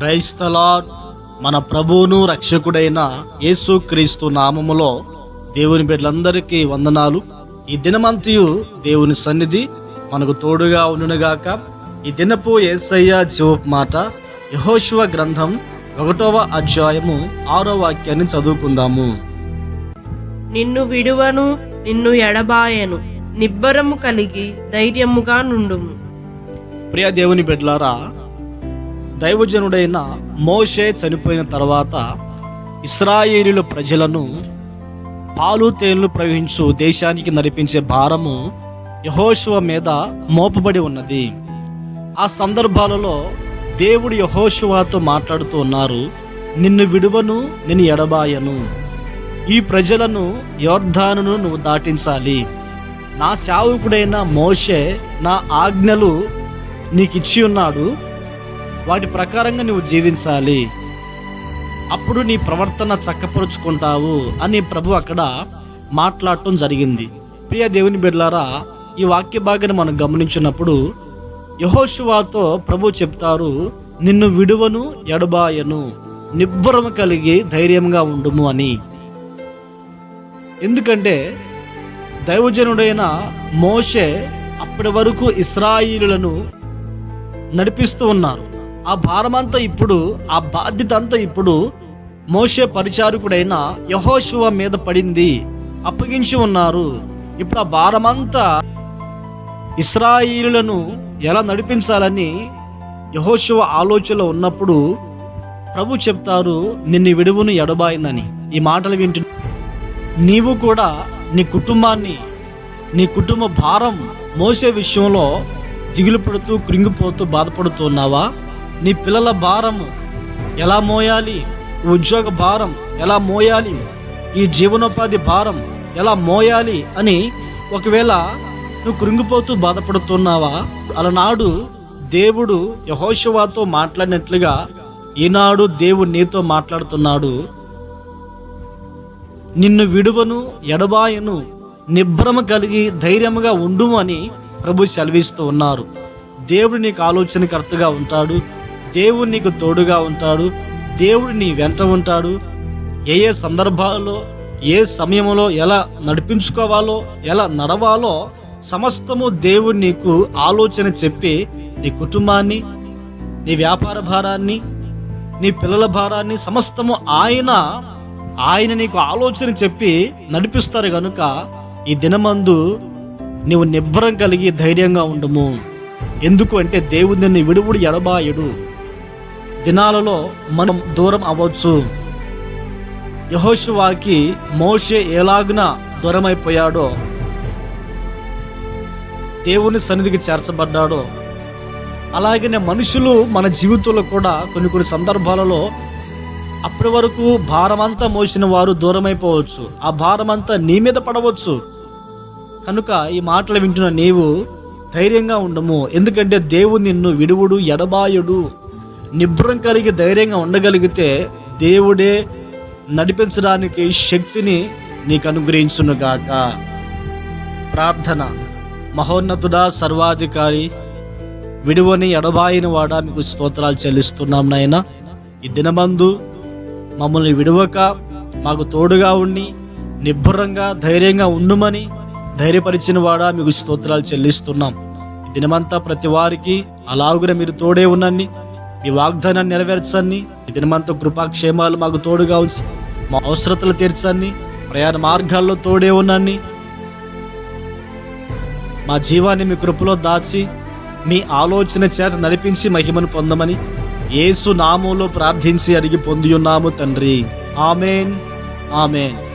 క్రైస్తలాడ్ మన ప్రభువును రక్షకుడైన యేసుక్రీస్తు నామములో దేవుని బిడ్డలందరికీ వందనాలు. ఈ దినమంతయు దేవుని సన్నిధి మనకు తోడుగా ఉండునుగాక. ఈ దినపు ఏసయ్య జీవపు మాట యహోశివ గ్రంథం ఒకటవ అధ్యాయము ఆరో వాక్యాన్ని చదువుకుందాము. నిన్ను విడువను నిన్ను ఎడబాయను నిబ్బరము కలిగి ధైర్యముగా నుండుము. ప్రియ దేవుని బిడ్డలారా దైవజనుడైన మోషే చనిపోయిన తర్వాత ఇస్రాయేలీల ప్రజలను పాలు తేళ్ళు ప్రవహించు దేశానికి నడిపించే భారము యహోశువ మీద మోపబడి ఉన్నది. ఆ సందర్భాలలో దేవుడు యహోశువాతో మాట్లాడుతూ ఉన్నారు నిన్ను విడువను నిన్ను ఎడబాయను. ఈ ప్రజలను యోర్ధానును నువ్వు దాటించాలి. నా సేవకుడైన మోషే నా ఆజ్ఞలు నీకు ఇచ్చి ఉన్నాడు వాటి ప్రకారంగా నువ్వు జీవించాలి. అప్పుడు నీ ప్రవర్తన చక్కపరుచుకుంటావు అని ప్రభు అక్కడ మాట్లాడటం జరిగింది. ప్రియ దేవుని బిడ్డలారా ఈ వాక్య భాగాన్ని మనం గమనించినప్పుడు యహోశువాతో ప్రభు చెప్తారు నిన్ను విడువను ఎడబాయను. నిబ్బరం కలిగి ధైర్యంగా ఉండుము అని. ఎందుకంటే దైవజనుడైన మోషే అప్పటి వరకు ఇస్రాయిలులను నడిపిస్తూ ఉన్నారు. ఆ భారమంతా ఇప్పుడు ఆ బాధ్యత అంతా ఇప్పుడు మోసే పరిచారకుడైన యహోశువ మీద పడింది అప్పగించి ఉన్నారు. ఇప్పుడు ఆ భారమంతా ఇస్రాయిలులను ఎలా నడిపించాలని యహోశువ ఆలోచనలో ఉన్నప్పుడు ప్రభు చెప్తారు నిన్ను విడువును ఎడబాయిందని. ఈ మాటలు వింటు నీవు కూడా నీ కుటుంబాన్ని నీ కుటుంబ భారం మోసే విషయంలో దిగులు పడుతూ కృంగిపోతూ బాధపడుతున్నావా నీ పిల్లల భారము ఎలా మోయాలి? ఉద్యోగ భారం ఎలా మోయాలి? ఈ జీవనోపాధి భారం ఎలా మోయాలి? అని ఒకవేళ నువ్వు కృంగిపోతూ బాధపడుతున్నావా? అలనాడు దేవుడు యహోశవాతో మాట్లాడినట్లుగా ఈనాడు దేవుడు నీతో మాట్లాడుతున్నాడు. నిన్ను విడువను ఎడబాయను నిభ్రమ కలిగి ధైర్యముగా ఉండుము అని ప్రభు సెలవిస్తూ ఉన్నారు. దేవుడు నీకు ఆలోచనకర్తగా ఉంటాడు. దేవుడు నీకు తోడుగా ఉంటాడు దేవుడు నీ వెంట ఉంటాడు. ఏ ఏ సందర్భాలలో ఏ సమయంలో ఎలా నడిపించుకోవాలో ఎలా నడవాలో సమస్తము దేవుడు నీకు ఆలోచన చెప్పి నీ కుటుంబాన్ని నీ వ్యాపార భారాన్ని నీ పిల్లల భారాన్ని సమస్తము ఆయన ఆయన నీకు ఆలోచన చెప్పి నడిపిస్తారు కనుక ఈ దినమందు నీవు నిబ్బరం కలిగి ధైర్యంగా ఉండము. ఎందుకు అంటే దేవుడు నిన్ను విడువుడు ఎడబాయుడు. దినాలలో మనం దూరం అవ్వచ్చు. యహోశువాకి మోషే ఎలాగున దూరమైపోయాడో దేవుని సన్నిధికి చేర్చబడ్డాడో అలాగనే మనుషులు మన జీవితంలో కూడా కొన్ని కొన్ని సందర్భాలలో అప్పటి వరకు భారమంతా మోసిన వారు దూరమైపోవచ్చు. ఆ భారమంతా నీ మీద పడవచ్చు. కనుక ఈ మాటలు వింటున్న నీవు ధైర్యంగా ఉండము. ఎందుకంటే దేవుడు నిన్ను విడువుడు ఎడబాయుడు. నిబ్రం కలిగి ధైర్యంగా ఉండగలిగితే దేవుడే నడిపించడానికి శక్తిని నీకు అనుగ్రహించునుగాక. ప్రార్థన. మహోన్నతుడా సర్వాధికారి విడువని ఎడబాయిన వాడా మీకు స్తోత్రాలు చెల్లిస్తున్నాం నాయన. ఈ దినమందు మమ్మల్ని విడువక మాకు తోడుగా ఉండి నిబ్బరంగా ధైర్యంగా ఉండుమని ధైర్యపరిచిన వాడా మీకు స్తోత్రాలు చెల్లిస్తున్నాం. దినమంతా ప్రతి వారికి అలాగున మీరు తోడే ఉన్నన్ని మీ వాగ్దానాన్ని నెరవేర్చండి. ఈ దినమంతా కృపాక్షేమాలు మాకు తోడుగా ఉంచి మా అవసరతలు తీర్చండి. ప్రయాణ మార్గాల్లో తోడే ఉన్నన్ని మా జీవాన్ని మీ కృపలో దాచి మీ ఆలోచన చేత నడిపించి మహిమను పొందమని ఏసు నామంలో ప్రార్థించి అడిగి పొంది ఉన్నాము తండ్రి. ఆమెన్. ఆమెన్.